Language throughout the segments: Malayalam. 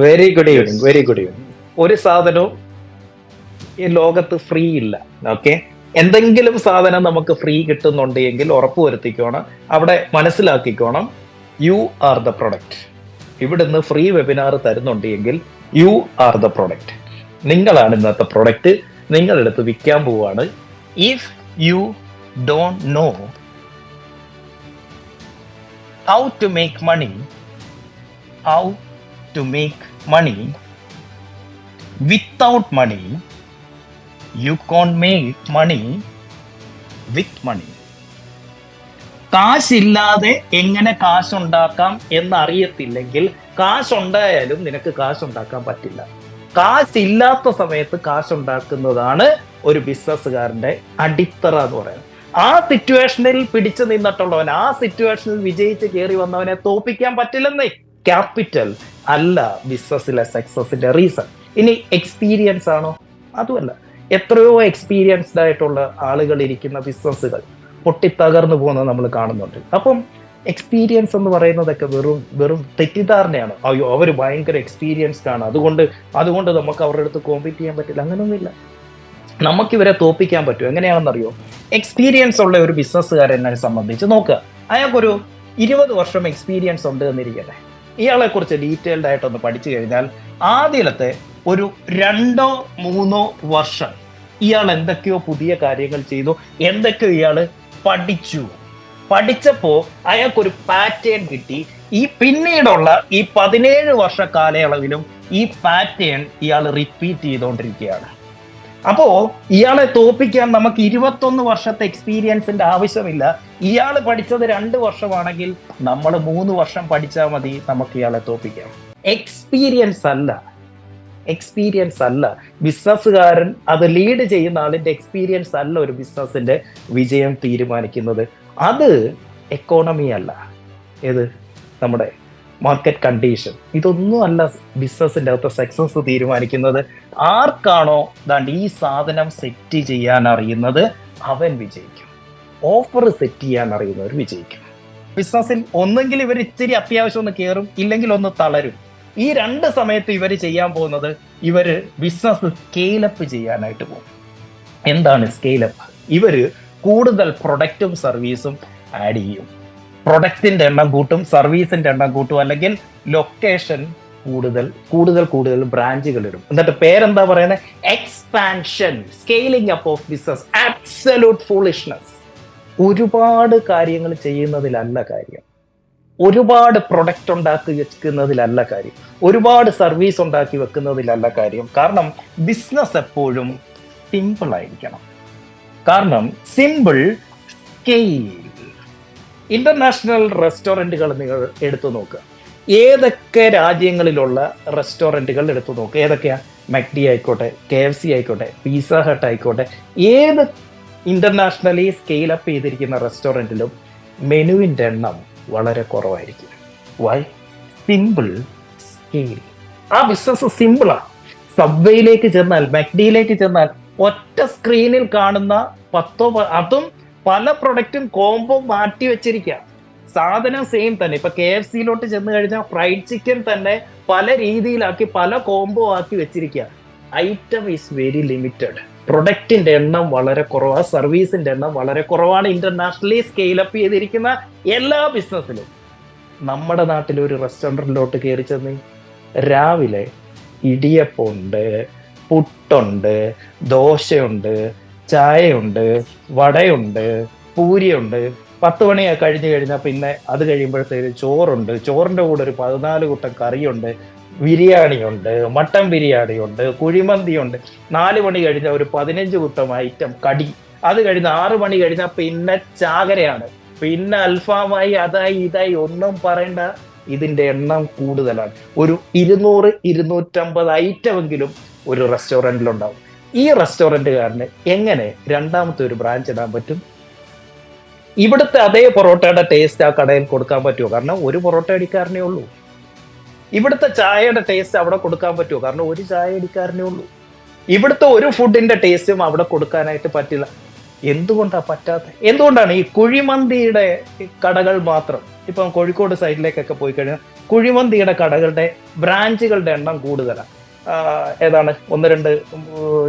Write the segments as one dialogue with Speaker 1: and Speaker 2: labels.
Speaker 1: Very good evening very good evening ഒരു സാധനവും ഈ ലോകത്ത് ഫ്രീ ഇല്ല. ഓക്കെ എന്തെങ്കിലും സാധനം നമുക്ക് ഫ്രീ കിട്ടുന്നുണ്ടെങ്കിൽ ഉറപ്പ് വരുത്തിക്കോണം അവിടെ മനസ്സിലാക്കിക്കോണം. യു ആർ ദ പ്രൊഡക്റ്റ് ഇവിടുന്ന് ഫ്രീ വെബിനാർ തരുന്നുണ്ടെങ്കിൽ യു ആർ ദ പ്രൊഡക്റ്റ് നിങ്ങളാണ് ഇന്നത്തെ പ്രൊഡക്റ്റ് നിങ്ങളെടുത്ത് വിൽക്കാൻ പോവാണ്. If you don't know how to make money how to make money without money you can't make money with money കാശില്ലാതെ എങ്ങനെ കാശുണ്ടാക്കാം എന്നറിയത്തില്ലെങ്കിൽ കാശുണ്ടായാലും നിനക്ക് കാശുണ്ടാക്കാൻ പറ്റില്ല. കാശില്ലാത്ത സമയത്ത് കാശുണ്ടാക്കുന്നതാണ് ഒരു ബിസിനസ്സുകാരന്റെ അടിത്തറ എന്ന് പറയുന്നത്. ആ സിറ്റുവേഷനിൽ പിടിച്ചു നിന്നിട്ടുള്ളവൻ ആ സിറ്റുവേഷനിൽ വിജയിച്ച് കയറി വന്നവനെ തോപ്പിക്കാൻ പറ്റില്ലെന്നേ. ക്യാപിറ്റൽ അല്ല ബിസിനസ്സിലെ സക്സസിന്റെ റീസൺ ഇനി എക്സ്പീരിയൻസ് ആണോ? അതുമല്ല. എത്രയോ എക്സ്പീരിയൻസ്ഡ് ആയിട്ടുള്ള ആളുകൾ ഇരിക്കുന്ന ബിസിനസ്സുകൾ പൊട്ടിത്തകർന്നു പോകുന്നത് നമ്മൾ കാണുന്നുണ്ട്. അപ്പം എക്സ്പീരിയൻസ് എന്ന് പറയുന്നതൊക്കെ വെറും വെറും തെറ്റിദ്ധാരണയാണ്. അയ്യോ അവർ ഭയങ്കര എക്സ്പീരിയൻസ്ഡ് ആണ്. അതുകൊണ്ട് അതുകൊണ്ട് നമുക്ക് അവരുടെ അടുത്ത് കോമ്പീറ്റ് ചെയ്യാൻ പറ്റില്ല. അങ്ങനെയൊന്നുമില്ല നമുക്ക് ഇവരെ തോപ്പിക്കാൻ പറ്റും എങ്ങനെയാണെന്നറിയോ? എക്സ്പീരിയൻസ് ഉള്ള ഒരു ബിസിനസ്സുകാരനെ സംബന്ധിച്ച് നോക്കുക. അയാൾക്കൊരു ഇരുപത് വർഷം എക്സ്പീരിയൻസ് ഉണ്ട് എന്നിരിക്കട്ടെ. ഇയാളെ കുറിച്ച് ഡീറ്റെയിൽഡ് ആയിട്ടൊന്ന് പഠിച്ചു കഴിഞ്ഞാൽ ആദ്യത്തെ ഒരു രണ്ടോ മൂന്നോ വർഷം ഇയാൾ എന്തൊക്കെയോ പുതിയ കാര്യങ്ങൾ ചെയ്തു എന്തൊക്കെയോ ഇയാൾ പഠിച്ചു. പഠിച്ചപ്പോ അയാൾക്കൊരു പാറ്റേൺ കിട്ടി. ഈ പിന്നീടുള്ള ഈ പതിനേഴ് വർഷ കാലയളവിലും ഈ പാറ്റേൺ ഇയാൾ റിപ്പീറ്റ് ചെയ്തുകൊണ്ടിരിക്കുകയാണ് അപ്പോ ഇയാളെ തോപ്പിക്കാൻ നമുക്ക് ഇരുപത്തൊന്ന് വർഷത്തെ എക്സ്പീരിയൻസിന്റെ ആവശ്യമില്ല. ഇയാൾ പഠിച്ചത് രണ്ട് വർഷമാണെങ്കിൽ നമ്മൾ മൂന്ന് വർഷം പഠിച്ചാൽ മതി നമുക്ക് ഇയാളെ തോപ്പിക്കാം. എക്സ്പീരിയൻസ് അല്ല. എക്സ്പീരിയൻസ് അല്ല. ബിസിനസ്സുകാരൻ അത് ലീഡ് ചെയ്യുന്ന ആളിന്റെ എക്സ്പീരിയൻസ് അല്ല ഒരു ബിസിനസ്സിന്റെ വിജയം തീരുമാനിക്കുന്നത്. അത് എക്കോണമി അല്ല. ഏത്? നമ്മുടെ മാർക്കറ്റ് കണ്ടീഷൻ ഇതൊന്നും അല്ല ബിസിനസിന്റെ അകത്ത് സക്സസ് തീരുമാനിക്കുന്നത്. ആർക്കാണോ ദാണ്ട് ഈ സാധനം സെറ്റ് ചെയ്യാൻ അറിയുന്നത്? അവൻ വിജയിക്കും. ഓഫർ സെറ്റ് ചെയ്യാൻ അറിയുന്നവർ വിജയിക്കും. ബിസിനസ്സിൽ ഒന്നെങ്കിൽ ഇവർ ഇത്തിരി അത്യാവശ്യം ഒന്ന് കയറും ഇല്ലെങ്കിൽ ഒന്ന് തളരും. ഈ രണ്ട് സമയത്ത് ഇവർ ചെയ്യാൻ പോകുന്നത് ഇവർ ബിസിനസ് സ്കെയിലപ്പ് ചെയ്യാനായിട്ട് പോകും. എന്താണ് സ്കെയിലപ്പ് ഇവർ കൂടുതൽ പ്രൊഡക്റ്റും സർവീസും ആഡ് ചെയ്യും. പ്രൊഡക്റ്റിന്റെ എണ്ണം കൂട്ടും സർവീസിന്റെ എണ്ണം കൂട്ടും അല്ലെങ്കിൽ ലൊക്കേഷൻ കൂടുതൽ കൂടുതൽ കൂടുതൽ ബ്രാഞ്ചുകൾ ഇടും. എന്നിട്ട് പേരെന്താ പറയുന്നത് expansion scaling up of business absolute foolishness ഒരുപാട് കാര്യങ്ങൾ ചെയ്യുന്നതിലല്ല കാര്യം. ഒരുപാട് പ്രൊഡക്റ്റ് ഉണ്ടാക്കി വെക്കുന്നതിലല്ല കാര്യം. ഒരുപാട് സർവീസ് ഉണ്ടാക്കി വെക്കുന്നതിലല്ല കാര്യം. കാരണം ബിസിനസ് എപ്പോഴും സിമ്പിൾ ആയിരിക്കണം. കാരണം സിമ്പിൾ സ്കെയിൽ ഇന്റർനാഷണൽ റെസ്റ്റോറന്റുകൾ നിങ്ങൾ എടുത്തു നോക്കുക ഏതൊക്കെ രാജ്യങ്ങളിലുള്ള റെസ്റ്റോറന്റുകൾ എടുത്തു നോക്കുക ഏതൊക്കെയാണ് മെക്ഡി ആയിക്കോട്ടെ കെ എഫ് സി ആയിക്കോട്ടെ പീസ ഹട്ട് ആയിക്കോട്ടെ ഏത് ഇന്റർനാഷണലി സ്കെയിൽ അപ്പ് ചെയ്തിരിക്കുന്ന റെസ്റ്റോറന്റിലും മെനുവിന്റെ എണ്ണം വളരെ കുറവായിരിക്കും. വൈ സിമ്പിൾ സ്കെയിൽ ആ ബിസിനസ് സിമ്പിളാണ് സബ്വേയിലേക്ക് ചെന്നാൽ മെക്ഡിയിലേക്ക് ചെന്നാൽ ഒറ്റ സ്ക്രീനിൽ കാണുന്ന പത്തോ അതും പല പ്രൊഡക്റ്റും കോംബോ മാറ്റി വെച്ചിരിക്കുക സാധനം സെയിം തന്നെ. ഇപ്പൊ കെ എഫ് സിയിലോട്ട് ചെന്ന് കഴിഞ്ഞാൽ ഫ്രൈഡ് ചിക്കൻ തന്നെ പല രീതിയിലാക്കി പല കോംബോ ആക്കി വെച്ചിരിക്കുക ഐറ്റം ഈസ് വെരി ലിമിറ്റഡ് പ്രൊഡക്റ്റിന്റെ എണ്ണം വളരെ കുറവാണ് സർവീസിന്റെ എണ്ണം വളരെ കുറവാണ്. ഇന്റർനാഷണലി സ്കെയിൽ അപ്പ് ചെയ്തിരിക്കുന്ന എല്ലാ ബിസിനസ്സിലും നമ്മുടെ നാട്ടിൽ ഒരു റെസ്റ്റോറന്റിലോട്ട് കയറി ചെന്ന് രാവിലെ ഇടിയപ്പമുണ്ട് പുട്ടുണ്ട് ദോശയുണ്ട് ചായയുണ്ട് വടയുണ്ട് പൂരിയുണ്ട്. പത്ത് മണിയാ കഴിഞ്ഞ് കഴിഞ്ഞാൽ പിന്നെ അത് കഴിയുമ്പോഴത്തേക്ക് ചോറുണ്ട്. ചോറിന്റെ കൂടെ ഒരു പതിനാല് കൂട്ടം കറിയുണ്ട് ബിരിയാണിയുണ്ട് മട്ടൻ ബിരിയാണിയുണ്ട് കുഴിമന്തിയുണ്ട്. നാല് മണി കഴിഞ്ഞാൽ ഒരു പതിനഞ്ച് കൂട്ടം ഐറ്റം കടി. അത് കഴിഞ്ഞ് ആറ് മണി കഴിഞ്ഞാൽ പിന്നെ ചാകരയാണ്. പിന്നെ അൽഫാമായി അതായി ഇതായി ഒന്നും പറയണ്ട. ഇതിന്റെ എണ്ണം കൂടുതലാണ്. ഒരു ഇരുന്നൂറ് ഇരുന്നൂറ്റമ്പത് ഐറ്റമെങ്കിലും ഒരു റെസ്റ്റോറന്റിലുണ്ടാവും ഈ റെസ്റ്റോറന്റുകാരന് എങ്ങനെ രണ്ടാമത്തെ ഒരു ബ്രാഞ്ച് ഇടാൻ പറ്റും? ഇവിടുത്തെ അതേ പൊറോട്ടയുടെ ടേസ്റ്റ് ആ കടയിൽ കൊടുക്കാൻ പറ്റുമോ? കാരണം ഒരു പൊറോട്ട അടിക്കാരനേ ഉള്ളൂ. ഇവിടുത്തെ ചായയുടെ ടേസ്റ്റ് അവിടെ കൊടുക്കാൻ പറ്റുമോ? കാരണം ഒരു ചായ അടിക്കാരനേ ഉള്ളൂ. ഇവിടുത്തെ ഒരു ഫുഡിന്റെ ടേസ്റ്റും അവിടെ കൊടുക്കാനായിട്ട് പറ്റില്ല. എന്തുകൊണ്ടാണ് പറ്റാത്ത? എന്തുകൊണ്ടാണ് ഈ കുഴിമന്തിയുടെ കടകൾ മാത്രം ഇപ്പം കോഴിക്കോട് സൈഡിലേക്കൊക്കെ പോയി കഴിഞ്ഞാൽ കുഴിമന്തിയുടെ കടകളുടെ ബ്രാഞ്ചുകളുടെ എണ്ണം കൂടുതലാണ് ഏതാണ്? ഒന്ന് രണ്ട്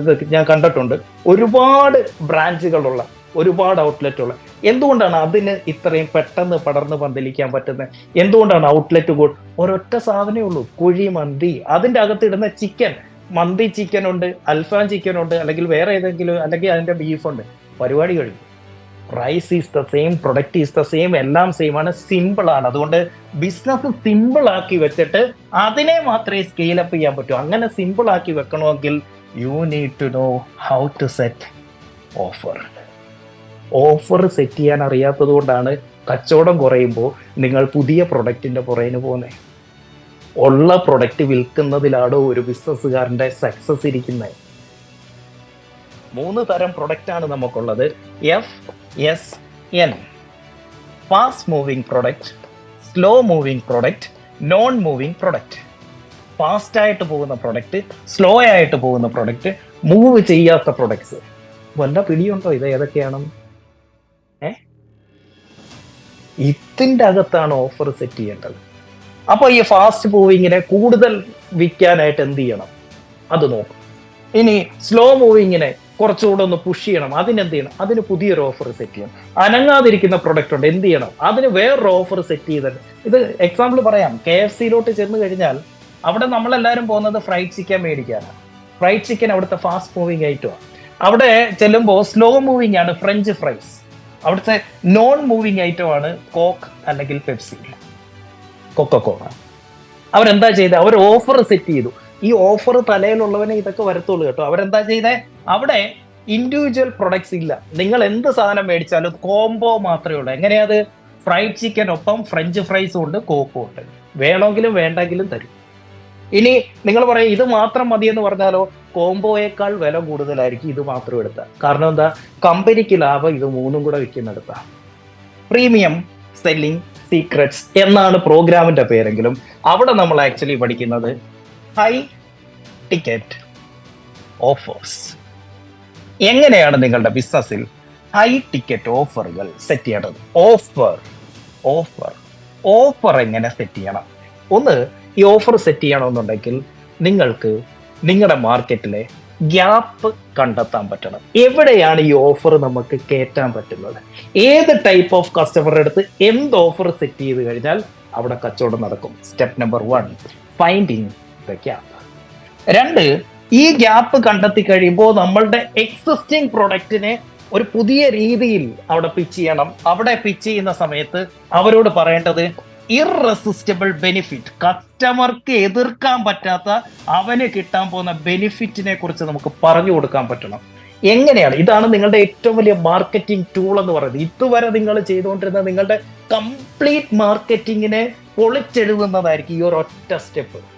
Speaker 1: ഇത് ഞാൻ കണ്ടിട്ടുണ്ട്. ഒരുപാട് ബ്രാഞ്ചുകളുള്ള ഒരുപാട് ഔട്ട്ലെറ്റ് ഉള്ള എന്തുകൊണ്ടാണ് അതിന് ഇത്രയും പെട്ടെന്ന് പടർന്ന് പന്തലിക്കാൻ പറ്റുന്നത് എന്തുകൊണ്ടാണ് ഔട്ട്ലെറ്റ് കൂട് ഒരൊറ്റ സാധനമേ ഉള്ളൂ. കുഴി മന്തി. അതിന്റെ അകത്ത് ഇടുന്ന ചിക്കൻ മന്തി ചിക്കൻ ഉണ്ട് അൽഫാം ചിക്കൻ ഉണ്ട് അല്ലെങ്കിൽ വേറെ ഏതെങ്കിലും അല്ലെങ്കിൽ അതിന്റെ ബീഫ് ഉണ്ട്. പരിപാടി കഴിഞ്ഞു. Price is the same product is the same എല്ലാം സെയിം ആണ് സിമ്പിൾ ആണ്. അതുകൊണ്ട് ബിസിനസ് സിമ്പിൾ ആക്കി വെച്ചിട്ട് അതിനെ മാത്രമേ സ്കെയിൽ അപ്പ് ചെയ്യാൻ പറ്റൂ. അങ്ങനെ സിമ്പിൾ ആക്കി വെക്കണമെങ്കിൽ you need to know how to set offer offer set ചെയ്യാൻ അറിയാത്തത് കൊണ്ടാണ് കച്ചവടം കുറയുമ്പോൾ നിങ്ങൾ പുതിയ പ്രൊഡക്റ്റിന്റെ പുറകിന് പോകുന്നത് ഉള്ള പ്രൊഡക്റ്റ് വിൽക്കുന്നതിലാണോ ഒരു ബിസിനസ്സുകാരന്റെ സക്സസ് ഇരിക്കുന്നത് മൂന്ന് തരം പ്രൊഡക്റ്റാണ് നമുക്കുള്ളത്. F S N fast moving product slow moving product non moving product fast ആയിട്ട് പോകുന്ന പ്രൊഡക്റ്റ് സ്ലോ ആയിട്ട് പോകുന്ന പ്രൊഡക്റ്റ് മൂവ് ചെയ്യാത്ത പ്രൊഡക്ട്സ് വല്ല പിടിയുണ്ടോ ഇത് ഏതൊക്കെയാണ് ഏ? ഇതിന്റെ അകത്താണ് ഓഫർ സെറ്റ് ചെയ്യേണ്ടത്. അപ്പൊ ഈ ഫാസ്റ്റ് മൂവിങ്ങിനെ കൂടുതൽ വിൽക്കാനായിട്ട് എന്ത് ചെയ്യണം? അത് നോക്കും. ഇനി സ്ലോ മൂവിങ്ങിനെ കുറച്ചുകൂടെ ഒന്ന് പുഷ് ചെയ്യണം. അതിനെന്ത് ചെയ്യണം? അതിന് പുതിയൊരു ഓഫർ സെറ്റ് ചെയ്യണം. അനങ്ങാതിരിക്കുന്ന പ്രൊഡക്റ്റ് ഉണ്ട്. എന്ത് ചെയ്യണം? അതിന് വേറൊരു ഓഫർ സെറ്റ് ചെയ്തിട്ട് ഇത് എക്സാമ്പിൾ പറയാം. കെ എഫ് സിയിലോട്ട് ചെന്ന് കഴിഞ്ഞാൽ അവിടെ നമ്മളെല്ലാവരും പോകുന്നത് ഫ്രൈഡ് ചിക്കൻ മേടിക്കാനാണ് ഫ്രൈഡ് ചിക്കൻ അവിടുത്തെ ഫാസ്റ്റ് മൂവിങ് ഐറ്റമാണ് അവിടെ ചെല്ലുമ്പോൾ സ്ലോ മൂവിങ് ആണ് ഫ്രഞ്ച് ഫ്രൈസ് അവിടുത്തെ നോൺ മൂവിങ് ഐറ്റമാണ് കോക്ക് അല്ലെങ്കിൽ പെപ്സി കൊക്കക്കോള അവരെന്താ ചെയ്തത് അവർ ഓഫർ സെറ്റ് ചെയ്തു. ഈ ഓഫർ തലയിലുള്ളവനെ ഇതൊക്കെ വരത്തുള്ളൂ കേട്ടോ. അവരെന്താ ചെയ്തേ? അവിടെ ഇൻഡിവിജ്വൽ പ്രൊഡക്ട്സ് ഇല്ല. നിങ്ങൾ എന്ത് സാധനം മേടിച്ചാലും കോംബോ മാത്രമേ ഉള്ളൂ. എങ്ങനെയാത് ഫ്രൈഡ് ചിക്കൻ ഒപ്പം ഫ്രഞ്ച് ഫ്രൈസും ഉണ്ട് കോക്കും ഉണ്ട്. വേണമെങ്കിലും വേണ്ടെങ്കിലും തരും. ഇനി നിങ്ങൾ പറയും ഇത് മാത്രം മതി എന്ന് പറഞ്ഞാലോ? കോംബോയേക്കാൾ വില കൂടുതലായിരിക്കും ഇത് മാത്രം എടുത്താൽ. കാരണം എന്താ? കമ്പനിക്ക് ലാഭം ഇത് മൂന്നും കൂടെ വിൽക്കുന്നെടുത്താ. പ്രീമിയം സെല്ലിംഗ് സീക്രട്സ് എന്നാണ് പ്രോഗ്രാമിന്റെ പേരെങ്കിലും അവിടെ നമ്മൾ ആക്ച്വലി പഠിക്കുന്നത്. ഹൈ ടിക്കറ്റ് ഓഫേഴ്സ് എങ്ങനെയാണ് നിങ്ങളുടെ ബിസിനസ്സിൽ ഹൈ ടിക്കറ്റ് ഓഫറുകൾ സെറ്റ് ചെയ്യേണ്ടത്? ഓഫർ ഓഫർ ഓഫർ എങ്ങനെ സെറ്റ് ചെയ്യണം? ഒന്ന് ഈ ഓഫർ സെറ്റ് ചെയ്യണമെന്നുണ്ടെങ്കിൽ നിങ്ങൾക്ക് നിങ്ങളുടെ മാർക്കറ്റിലെ ഗ്യാപ്പ് കണ്ടെത്താൻ പറ്റണം. എവിടെയാണ് ഈ ഓഫർ നമുക്ക് കയറ്റാൻ പറ്റുന്നത്? ഏത് ടൈപ്പ് ഓഫ് കസ്റ്റമറുടെ അടുത്ത് എന്ത് ഓഫർ സെറ്റ് ചെയ്ത് കഴിഞ്ഞാൽ അവിടെ കച്ചവടം നടക്കും? Step number one finding the gap രണ്ട് ഈ ഗ്യാപ്പ് കണ്ടെത്തി കഴിയുമ്പോൾ നമ്മളുടെ എക്സിസ്റ്റിംഗ് പ്രൊഡക്റ്റിനെ ഒരു പുതിയ രീതിയിൽ അവിടെ പിച്ച് ചെയ്യണം. അവിടെ പിച്ച് ചെയ്യുന്ന സമയത്ത് അവരോട് പറയേണ്ടത് ഇറസിസ്റ്റബിൾ ബെനിഫിറ്റ് കസ്റ്റമർക്ക് എതിർക്കാൻ പറ്റാത്ത അവന് കിട്ടാൻ പോകുന്ന ബെനിഫിറ്റിനെ കുറിച്ച് നമുക്ക് പറഞ്ഞു കൊടുക്കാൻ പറ്റണം. എങ്ങനെയാണ്? ഇതാണ് നിങ്ങളുടെ ഏറ്റവും വലിയ മാർക്കറ്റിംഗ് ടൂൾ എന്ന് പറയുന്നത്. ഇതുവരെ നിങ്ങൾ ചെയ്തുകൊണ്ടിരുന്ന നിങ്ങളുടെ കംപ്ലീറ്റ് മാർക്കറ്റിങ്ങിനെ പൊളിച്ചെഴുതുന്നതായിരിക്കും ഈ ഒരു ഒറ്റ സ്റ്റെപ്പ്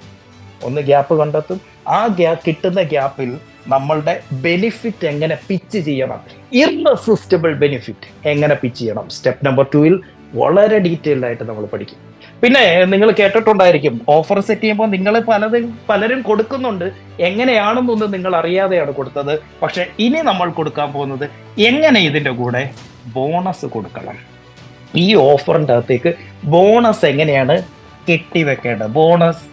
Speaker 1: ഒന്ന് ഗ്യാപ്പ് കണ്ടെത്തും. ആ ഗ്യാ കിട്ടുന്ന ഗ്യാപ്പിൽ നമ്മളുടെ ബെനിഫിറ്റ് എങ്ങനെ പിച്ച് ചെയ്യണം? ഇറസിസ്റ്റബിൾ ബെനിഫിറ്റ് എങ്ങനെ പിച്ച് ചെയ്യണം? സ്റ്റെപ്പ് നമ്പർ ടൂവിൽ വളരെ ഡീറ്റെയിൽഡ് ആയിട്ട് നമ്മൾ പഠിക്കും. പിന്നെ നിങ്ങൾ കേട്ടിട്ടുണ്ടായിരിക്കും ഓഫർ സെറ്റ് ചെയ്യുമ്പോൾ നിങ്ങൾ പലതും പലരും കൊടുക്കുന്നുണ്ട്. എങ്ങനെയാണെന്നൊന്നും നിങ്ങൾ അറിയാതെയാണ് കൊടുത്തത്. പക്ഷെ ഇനി നമ്മൾ കൊടുക്കാൻ പോകുന്നത് എങ്ങനെ ഇതിന്റെ കൂടെ ബോണസ് കൊടുക്കണം? ഈ ഓഫറിന്റെ അകത്തേക്ക് ബോണസ് എങ്ങനെയാണ് കെട്ടിവെക്കേണ്ടത്? ബോണസ്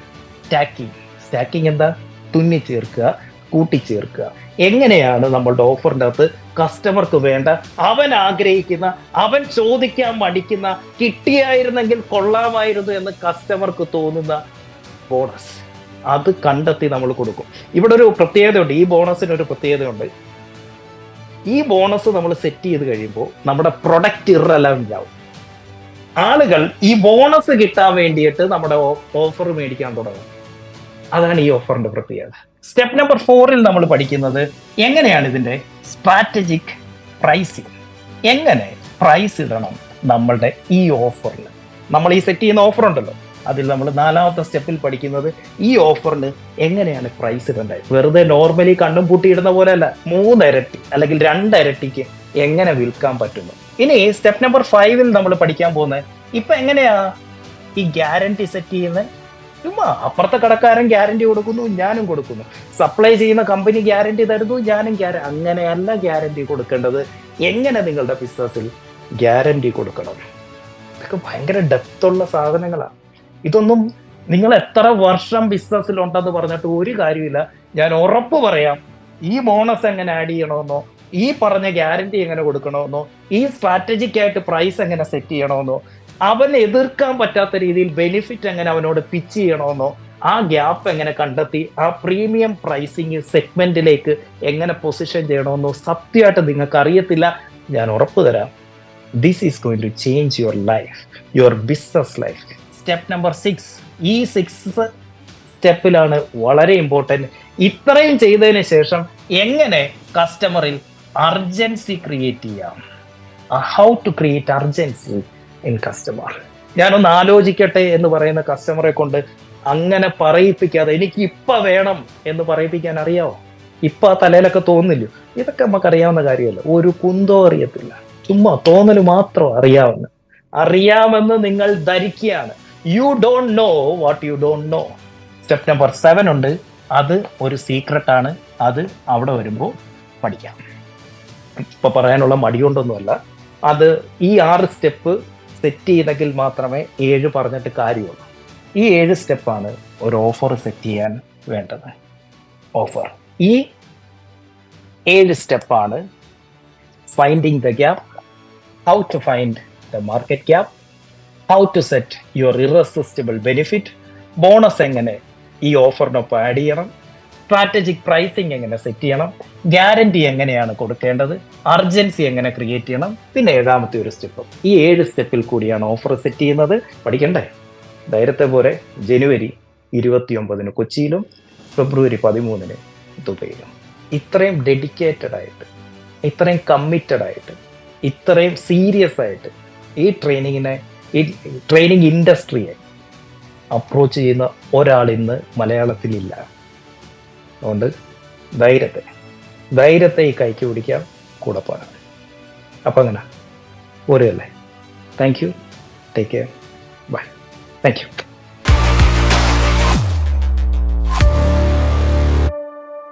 Speaker 1: സ്റ്റാക്കിങ് സ്റ്റാക്കിങ് എന്താ? തുന്നി ചേർക്കുക കൂട്ടിച്ചേർക്കുക എങ്ങനെയാണ് നമ്മളുടെ ഓഫറിന്റെ അകത്ത് കസ്റ്റമർക്ക് വേണ്ട അവൻ ആഗ്രഹിക്കുന്ന അവൻ ചോദിക്കാൻ മടിക്കുന്ന കിട്ടിയായിരുന്നെങ്കിൽ കൊള്ളാമായിരുന്നു എന്ന് കസ്റ്റമർക്ക് തോന്നുന്ന ബോണസ് അത് കണ്ടെത്തി നമ്മൾ കൊടുക്കും. ഇവിടെ ഒരു പ്രത്യേകതയുണ്ട് ഈ ബോണസിന് ഒരു പ്രത്യേകതയുണ്ട്. ഈ ബോണസ് നമ്മൾ സെറ്റ് ചെയ്ത് കഴിയുമ്പോൾ നമ്മുടെ പ്രൊഡക്റ്റ് ഇറലവന്റ് ആവും. ആളുകൾ ഈ ബോണസ് കിട്ടാൻ വേണ്ടിയിട്ട് നമ്മുടെ ഓഫർ മേടിക്കാൻ തുടങ്ങും. അതാണ് ഈ ഓഫറിന്റെ പ്രത്യേകത സ്റ്റെപ്പ് നമ്പർ ഫോറിൽ നമ്മൾ പഠിക്കുന്നത് എങ്ങനെയാണ് ഇതിന്റെ സ്ട്രാറ്റജിക് പ്രൈസിങ് എങ്ങനെ പ്രൈസ് ഇടണം നമ്മളുടെ ഈ ഓഫറിൽ നമ്മൾ ഈ സെറ്റ് ചെയ്യുന്ന ഓഫർ ഉണ്ടല്ലോ. അതിൽ നമ്മൾ നാലാമത്തെ സ്റ്റെപ്പിൽ പഠിക്കുന്നത് ഈ ഓഫറിന് എങ്ങനെയാണ് പ്രൈസ് ഇടേണ്ടത്? വെറുതെ നോർമലി കണ്ണും പൂട്ടിയിടുന്ന പോലെ അല്ല മൂന്നിരട്ടി അല്ലെങ്കിൽ രണ്ടരട്ടിക്ക് എങ്ങനെ വിൽക്കാൻ പറ്റുന്നു? ഇനി സ്റ്റെപ്പ് നമ്പർ ഫൈവിൽ നമ്മൾ പഠിക്കാൻ പോകുന്നത് ഇപ്പൊ എങ്ങനെയാ ഈ ഗ്യാരണ്ടി സെറ്റ് ചെയ്യുന്നത്? ചുമ്മാ അപ്പുറത്തെ കടക്കാരൻ ഗ്യാരണ്ടി കൊടുക്കുന്നു ഞാനും കൊടുക്കുന്നു. സപ്ലൈ ചെയ്യുന്ന കമ്പനി ഗ്യാരണ്ടി തരുന്നു ഞാനും ഗ്യാര അങ്ങനെയല്ല ഗ്യാരണ്ടി കൊടുക്കേണ്ടത്. എങ്ങനെ നിങ്ങളുടെ ബിസിനസ്സിൽ ഗ്യാരണ്ടി കൊടുക്കണം? ഇതൊക്കെ ഭയങ്കര ഡെപ്തുള്ള സാധനങ്ങളാണ് ഇതൊന്നും നിങ്ങൾ എത്ര വർഷം ബിസിനസ്സിൽ ഉണ്ടെന്ന് പറഞ്ഞിട്ട് ഒരു കാര്യമില്ല. ഞാൻ ഉറപ്പ് പറയാം ഈ ബോണസ് എങ്ങനെ ആഡ് ചെയ്യണമെന്നോ ഈ പറഞ്ഞ ഗ്യാരണ്ടി എങ്ങനെ കൊടുക്കണമെന്നോ ഈ സ്ട്രാറ്റജിക്കായിട്ട് പ്രൈസ് എങ്ങനെ സെറ്റ് ചെയ്യണമെന്നോ അവൻ എതിർക്കാൻ പറ്റാത്ത രീതിയിൽ ബെനിഫിറ്റ് എങ്ങനെ അവനോട് പിച്ച് ചെയ്യണമെന്നോ ആ ഗ്യാപ്പ് എങ്ങനെ കണ്ടെത്തി ആ പ്രീമിയം പ്രൈസിങ് സെഗ്മെന്റിലേക്ക് എങ്ങനെ പൊസിഷൻ ചെയ്യണമെന്നോ സത്യമായിട്ട് നിങ്ങൾക്ക് അറിയത്തില്ല. ഞാൻ ഉറപ്പ് തരാം. This is going to change your life your business life step number six ഈ സിക്സ് സ്റ്റെപ്പിലാണ് വളരെ ഇമ്പോർട്ടന്റ് ഇത്രയും ചെയ്തതിന് ശേഷം എങ്ങനെ കസ്റ്റമറിൽ അർജൻസി ക്രിയേറ്റ് ചെയ്യാം? How to create urgency in customer ഞാനൊന്ന് ആലോചിക്കട്ടെ എന്ന് പറയുന്ന കസ്റ്റമറെ കൊണ്ട് അങ്ങനെ പറയിപ്പിക്കാതെ എനിക്ക് ഇപ്പൊ വേണം എന്ന് പറയിപ്പിക്കാൻ അറിയാവോ? ഇപ്പൊ ആ തലയിലൊക്കെ തോന്നില്ല? ഇതൊക്കെ നമുക്ക് അറിയാവുന്ന കാര്യമല്ല. ഒരു കുന്തോ അറിയത്തില്ല. ചുമ്മാ തോന്നൽ മാത്രം അറിയാവുന്ന. അറിയാമെന്ന് നിങ്ങൾ ധരിക്കുകയാണ്. You don't know what you don't know step number seven ഉണ്ട്. അത് ഒരു സീക്രട്ട് ആണ്. അത് അവിടെ വരുമ്പോൾ പഠിക്കാം. ഇപ്പൊ പറയാനുള്ള മടികൊണ്ടൊന്നുമല്ല. അത് ഈ ആറ് സ്റ്റെപ്പ് സെറ്റ് ചെയ്തെങ്കിൽ മാത്രമേ ഏഴ് പറഞ്ഞിട്ട് കാര്യമുള്ളൂ. ഈ ഏഴ് സ്റ്റെപ്പാണ് ഒരു ഓഫർ സെറ്റ് ചെയ്യാൻ വേണ്ടത്. ഓഫർ. ഈ ഏഴ് സ്റ്റെപ്പാണ് finding the gap how to find the market gap how to set your irresistible benefit bonus എങ്ങനെ ഈ ഓഫറിനൊപ്പം ആഡ് ചെയ്യണം? സ്ട്രാറ്റജിക് പ്രൈസിങ് എങ്ങനെ സെറ്റ് ചെയ്യണം? ഗ്യാരണ്ടി എങ്ങനെയാണ് കൊടുക്കേണ്ടത്? അർജൻസി എങ്ങനെ ക്രിയേറ്റ് ചെയ്യണം? പിന്നെ ഏഴാമത്തെ ഒരു സ്റ്റെപ്പ് ഈ ഏഴ് സ്റ്റെപ്പിൽ കൂടിയാണ് ഓഫർ സെറ്റ് ചെയ്യുന്നത്. പഠിക്കണ്ടേ? ധൈര്യത്തെ പോലെ ജനുവരി ഇരുപത്തിയൊമ്പതിന് കൊച്ചിയിലും ഫെബ്രുവരി പതിമൂന്നിന് ദുബൈയിലും. ഇത്രയും ഡെഡിക്കേറ്റഡ് ആയിട്ട് ഇത്രയും കമ്മിറ്റഡ് ആയിട്ട് ഇത്രയും സീരിയസ് ആയിട്ട് ഈ ട്രെയിനിങ്ങിനെ ഈ ട്രെയിനിങ് ഇൻഡസ്ട്രിയെ അപ്രോച്ച് ചെയ്യുന്ന ഒരാൾ ഇന്ന് മലയാളത്തിലില്ല. അതുകൊണ്ട് ധൈര്യത്തെ ധൈര്യത്തെ ഈ കൈക്ക് പിടിക്കാം കൂടെ പോകാൻ അപ്പം അങ്ങനെ ഒരു അല്ലേ? Thank you take care bye thank you